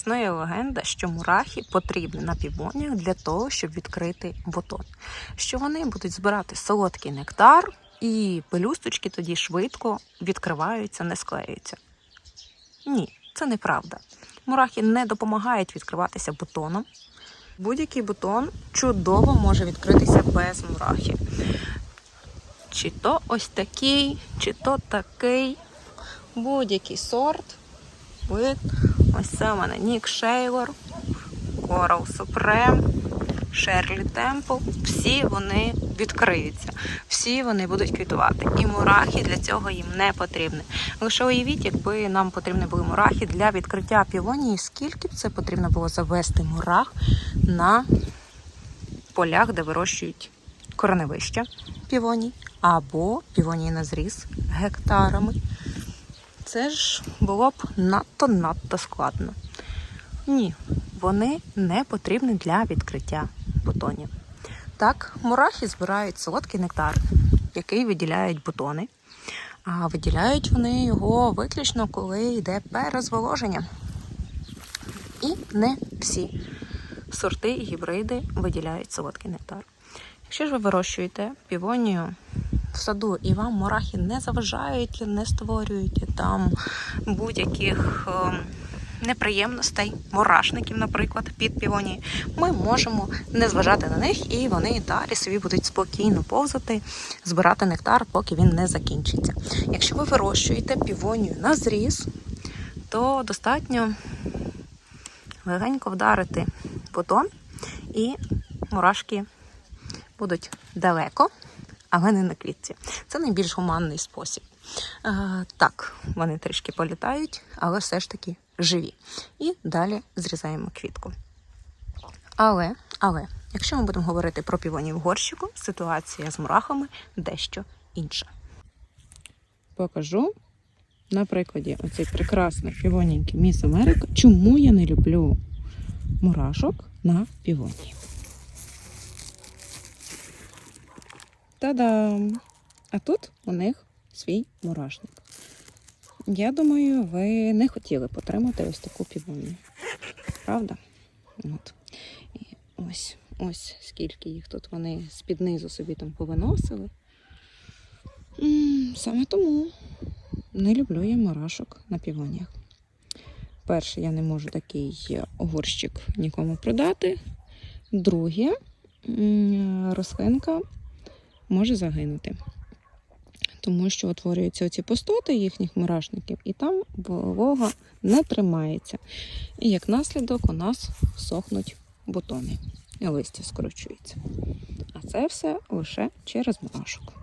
Існує легенда, що мурахи потрібні на півонях для того, щоб відкрити бутон. Що вони будуть збирати солодкий нектар, і пелюсточки тоді швидко відкриваються, не склеюються. Ні, це неправда. Мурахи не допомагають відкриватися бутоном. Будь-який бутон чудово може відкритися без мурахи. Чи то ось такий, чи то такий. Будь-який сорт. Вид. Ось це у мене Нік Шейлор, Coral Supreme, Шерлі Темпл. Всі вони відкриються, всі вони будуть квітувати. І мурахи для цього їм не потрібні. Лише уявіть, якби нам потрібні були мурахи для відкриття півонії, скільки б це потрібно було завести мурах на полях, де вирощують кореневища півоній, або півонії на зріз гектарами. Це ж було б надто-надто складно. Ні, вони не потрібні для відкриття бутонів. Так, мурахи збирають солодкий нектар, який виділяють бутони. А виділяють вони його виключно, коли йде перезволоження. І не всі сорти і гібриди виділяють солодкий нектар. Якщо ж ви вирощуєте півонію в саду і вам мурахи не заважають, не створюють там будь-яких е, неприємностей, мурашників, наприклад, під півонії, ми можемо не зважати на них, і вони далі собі будуть спокійно повзати, збирати нектар, поки він не закінчиться. Якщо ви вирощуєте півонію на зріз, то достатньо легенько вдарити бутон, і мурашки будуть далеко, але не на квітці. Це найбільш гуманний спосіб. Е, так, вони трішки політають, але все ж таки живі. І далі зрізаємо квітку. Але, але, якщо ми будемо говорити про півонів горщику, ситуація з мурахами дещо інша. Покажу на прикладі оцей прекрасний півоненький Міс Америка, чому я не люблю мурашок на півоні. Та-дам! А тут у них свій мурашник. Я думаю, ви не хотіли потримати ось таку півонію. Правда? От. І ось, ось скільки їх тут вони з-під низу собі там повиносили. Саме тому не люблю я мурашок на півоніях. Перше, я не можу такий горщик нікому продати. Друге, рослинка може загинути. Тому що утворюються ці пустоти їхніх мурашників, і там волога не тримається. І як наслідок у нас сохнуть бутони, і листя скорочується. А це все лише через мурашок.